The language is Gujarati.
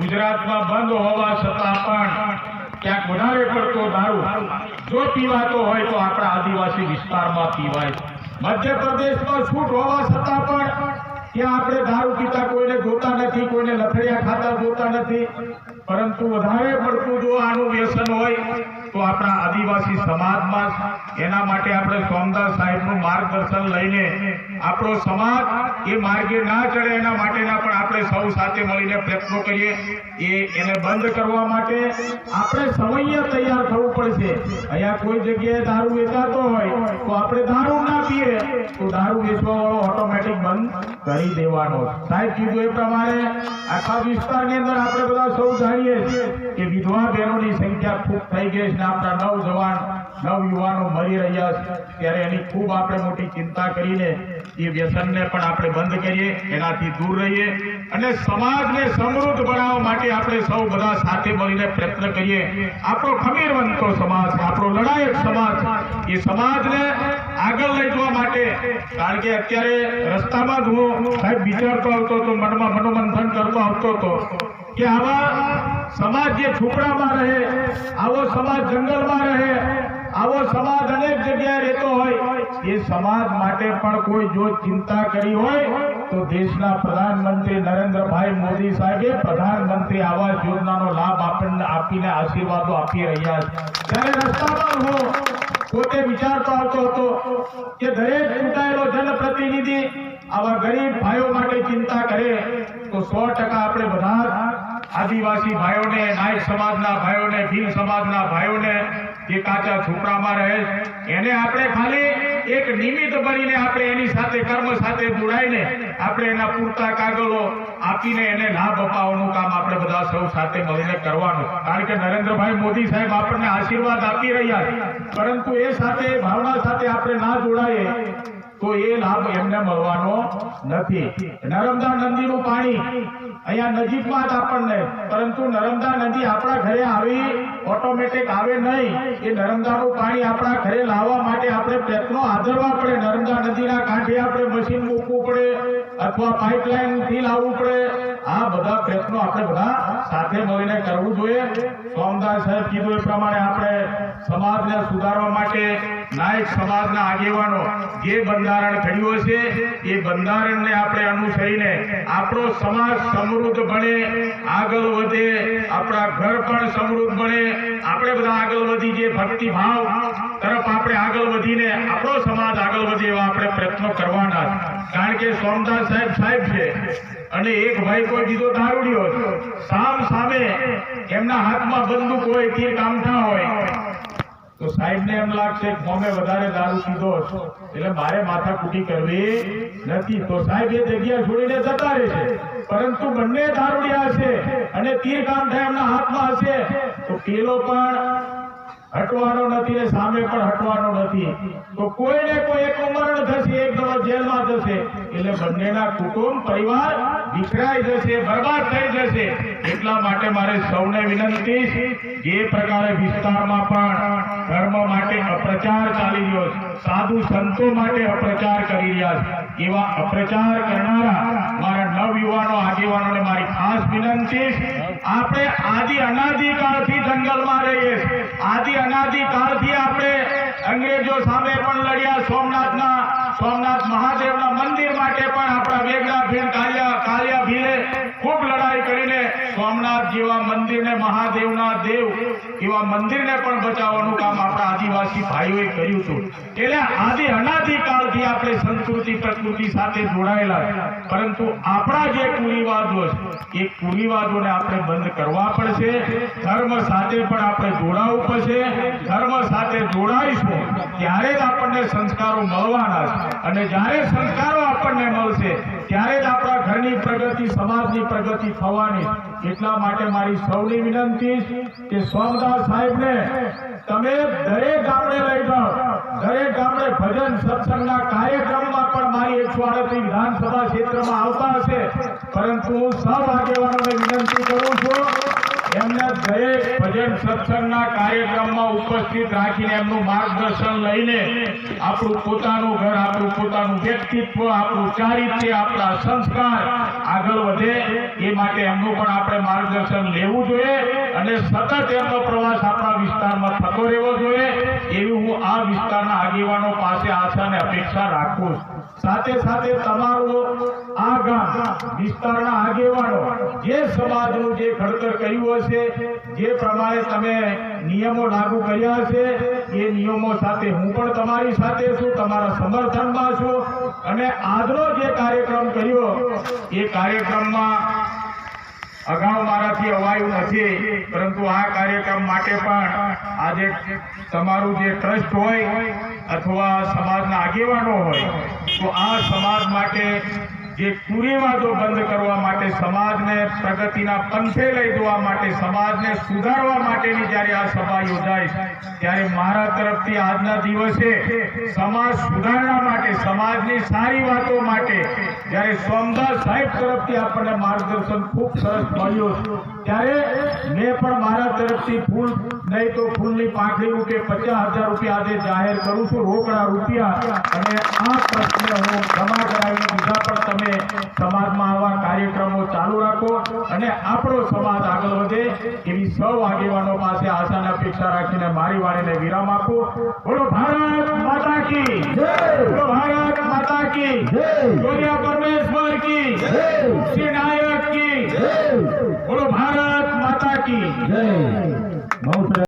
ગુજરાતમાં બંધ હોવા છતાં પણ ક્યાંક વધારે પડતો દારૂ જો પીવાતો હોય તો આપણા આદિવાસી વિસ્તારમાં પીવાય. મધ્યપ્રદેશમાં છૂટ હોવા છતાં પણ ત્યાં આપણે દારૂ પીતા કોઈને જોતા નથી, કોઈને લથડિયા ખાતા જોતા નથી પરંતુ વધારે પડતું જો આનું વ્યસન હોય તો આપણા આદિવાસી સમાજમાં એના માટે આપણે સોમદાસ સાહેબનું માર્ગદર્શન લઈને આપણો સમાજ એ માર્ગે ના ચડે એના માટેના પણ આપણે સૌ સાથે મળીને પ્રયત્નો કરીએ. એ એને બંધ કરવા માટે આપણે સમય તૈયાર થવું પડશે. અહીંયા કોઈ જગ્યાએ દારૂ વેચાતો હોય તો આપણે દારૂ ના તો દારૂ વેચવાવાળો ઓટોમેટિક બંધ કરી દેવાનો સાહેબ, કીધું એ પ્રમાણે આખા વિસ્તારની અંદર આપણે બધા સૌ જાણીએ છીએ કે વિધવા બહેનોની સંખ્યા ખૂબ થઈ ગઈ છે આપણા નવ યુવાનો મરી રહ્યા છે. ત્યારે એની ખૂબ આપણે મોટી ચિંતા કરીને એ વ્યસનને પણ આપણે બંધ કરીએ, એનાથી દૂર રહીએ અને સમાજને સમૃદ્ધ બનાવવા માટે આપણે સૌ બધા સાથે મળીને પ્રયત્ન કરીએ. આપણો ખમીરવંતો સમાજ, આપણો લડાયક સમાજ, એ સમાજને આગળ લઈ જવા માટે. કારણ કે અત્યારે રસ્તામાં જ હું સાહેબ વિચારતો આવતો હતો, મનમાં મનોમંથન કરતો આવતો હતો કે આવા સમાજ જે ઝૂંપડામાં રહે, આવો સમાજ જંગલમાં રહે, આવો સમાજ અનેક જગ્યાએ રહેતો હોય, એ સમાજ માટે પણ કોઈ જો ચિંતા કરી હોય, તો દેશના પ્રધાનમંત્રી નરેન્દ્રભાઈ મોદી સાહેબે પ્રધાનમંત્રી આવાસ યોજનાનો લાભ આપણને આપીને આશીર્વાદો આપી રહ્યા છે. ત્યારે રસ્તામાં હું પોતે વિચારતો આવતો હતો કે દરેક ચૂંટાયેલો જનપ્રતિનિધિ આવા ગરીબ ભાઈઓ માટે ચિંતા કરે, તો સો ટકા આપણે બધા આદિવાસી ભાઈઓને નાયક સમાજના ભાઈઓને, ભીલ સમાજના ભાઈઓને જે કાચા છોકરામાં રહે એને આપણે ખાલી એક નિમિત્ત બનીને આપણે એની સાથે કર્મ સાથે જોડાઈને આપણે એના પૂરતા કાગળો આપીને એને લાભ અપાવવાનું કામ આપણે બધા સૌ સાથે મળીને કરવાનું. કારણ કે નરેન્દ્રભાઈ મોદી સાહેબ આપણને આશીર્વાદ આપી રહ્યા છે. પરંતુ એ સાથે, ભાવના સાથે આપણે ના જોડાઈએ, તો એ લાભ એમને મળવાનો નથી. નર્મદા નદીનું પાણી અહીંયા નજીકમાં જ આપણને, પરંતુ નર્મદા નદી આપણા ઘરે આવી ઓટોમેટિક આવે નહીં. એ નર્મદાનું પાણી આપણા ઘરે લાવવા માટે આપણે પ્રયત્નો આદરવા પડે. નર્મદા નદીના કાંઠે આપણે મશીન મૂકવું પડે, અથવા પાઇપલાઇનથી લાવવું પડે. આ બધા પ્રયત્નો આપણે બધા સાથે મળીને કરવું જોઈએ. સોમદાસ સાહેબ કીધું એ પ્રમાણે આપણે સમાજને સુધારવા માટે નાયક સમાજના આગેવાનો જે બંધારણ ઘડ્યું છે એ બંધારણને આપણે અનુસરીને આપણો સમાજ સમૃદ્ધ બને, આગળ વધે, આપણા ઘર પણ સમૃદ્ધ બને. આપણે બધા આગળ વધી જે ભક્તિ તરફ આપણે આગળ વધીને આપણો સમાજ આગળ વધે એવા આપણે પ્રયત્નો કરવાના કારણ કે સોમદાસ સાહેબ સાહેબ છે અને એક ભાઈ કોઈ બીજો દારૂડિયો સામ સામે એમના હાથમાં બંદૂક હોય, તીર કામઠા હોય સાહેબને એમ લાગશે કે વધારે દારૂ પીધો. એટલે મારે માથાકૂટી કરવી નથી. તો સાહેબ એ જગ્યા છોડીને જતા રહેશે પરંતુ બંને દારૂડિયા છે અને તીર કામઠા એમના હાથમાં હશે. તો પેલો પણ હટવાનો નથી ને સામે પણ હટવાનો નથી. તો કોઈને કોઈ એક મરણ થશે, એક દવા જેલમાં જશે. એટલે બંનેના કુટુંબ, પરિવાર વિખરાઈ જશે, બરબાદ થઈ જશે. એટલા માટે મારે સૌને વિનંતી જે પ્રકારે વિસ્તારમાં પણ ધર્મ માટે અપ્રચાર ચાલી રહ્યો છે, સાધુ સંતો માટે અપ્રચાર કરી રહ્યા છે, એવા અપ્રચાર કરનારા મારા નવયુવાનો આગેવાનોને મારી ખાસ વિનંતી આપણે આદિ અનાદિ કાળથી જંગલમાં રહીએ આદિ અનાદિકાળથી આપણે અંગ્રેજો સામે પણ લડ્યા, સોમનાથના, સોમનાથ મહાદેવના મંદિર માટે પણ આપણા વેગડા ફેર કાલિયા કાલિયા ભીલે ખૂબ લડાઈ કરીને સોમનાથ જેવા મંદિરને મહાદેવના દેવ એવા મંદિરને પણ બચાવવાનું કામ આપણા આદિવાસી ભાઈઓએ કર્યું હતું. એટલે આદિ અનાદિ કાળથી આપણે સંસ્કૃતિ, પ્રકૃતિ સાથે જોડાયેલા પરંતુ આપણા જે કુરિવાજો છે, એ કુરિવાજોને આપણે બંધ કરવા પડશે. ધર્મ સાથે પણ આપણે જોડાવવું પડશે. ધર્મ સાથે જોડાઈશું, ત્યારે જ આપણને સંસ્કારો મળવાના છે. અને જ્યારે સંસ્કારો આપણને મળશે. ત્યારે જ આપણા ઘરની પ્રગતિ, સમાજની પ્રગતિ થવાની. એટલા માટે મારી સૌની વિનંતી કે સોમદાસ સાહેબને તમે દરેક ગામડે લઈ જાઓ. દરેક ગામડે ભજન, સત્સંગના કાર્યક્રમમાં પણ મારી એકસો આડત્રીસ વિધાનસભા ક્ષેત્રમાં આવતા હશે. પરંતુ હું સૌ આગેવાનોને વિનંતી કરું ભજન સત્સંગના કાર્યક્રમમાં ઉપસ્થિત રાખીને એમનું માર્ગદર્શન લઈને આપણું પોતાનું ઘર, આપણું પોતાનું વ્યક્તિત્વ, આપણું ચારિત્ર્ય, આપણા સંસ્કાર આગળ વધે એ માટે એમનું પણ આપણે માર્ગદર્શન લેવું જોઈએ અને સતત એમનો પ્રવાસ આપણા વિસ્તારમાં થતો રહેવો જોઈએ. એવી હું આ વિસ્તારના આગેવાનો પાસે આશા અને અપેક્ષા રાખું છું. સાથે સાથે તમારું આ ગામ વિસ્તારના આગેવાનો, જે સમાજનું જે ઘડતર કર્યું હશે જે પ્રમાણે તમે નિયમો લાગુ કર્યા હશે એ નિયમો સાથે હું પણ તમારી સાથે છું, તમારા સમર્થનમાં છું અને આજનો જે કાર્યક્રમ કર્યો, એ કાર્યક્રમમાં અગાઉ મારાથી અવાયું નથી, પરંતુ આ કાર્યક્રમ માટે પણ આજે તમારું જે ટ્રસ્ટ હોય, અથવા સમાજના આગેવાનો હોય, તો આ સમાજ માટે જે કુરિવાજો બંધ કરવા માટે સમાજને પ્રગતિના પંથે લઈ જવા માટે, સમાજને સુધારવા માટેની જ્યારે આ સભા યોજાય, ત્યારે મારા તરફથી આજના દિવસે સમાજ સુધારણા માટે, સમાજની સારી વાતો માટે, જ્યારે સોમદાસ સાહેબ તરફથી આપણને માર્ગદર્શન ખૂબ સરસ મળ્યું, ત્યારે મેં પણ મારા તરફથી ફૂલ, નહીં તો ફૂલની પાંખડી રૂપે પચાસ હજાર રૂપિયા આજે જાહેર કરું છું, રોકડા રૂપિયા, અને આ પ્રશ્ન હું જમા કરાવીને સમાજમાં આવા કાર્યક્રમો ચાલુ રાખો અને આપણો સમાજ આગળ વધે એવી સૌ આગેવાનો પાસે આશા અને અપેક્ષા રાખીને મારી વાણીને વિરામ આપો. બોલો ભારત માતા કી. બોલો ભારત માતા કી. બોલિયા પરમેશ્વર કી. શ્રી નાયક કી. બોલો ભારત માતા કી.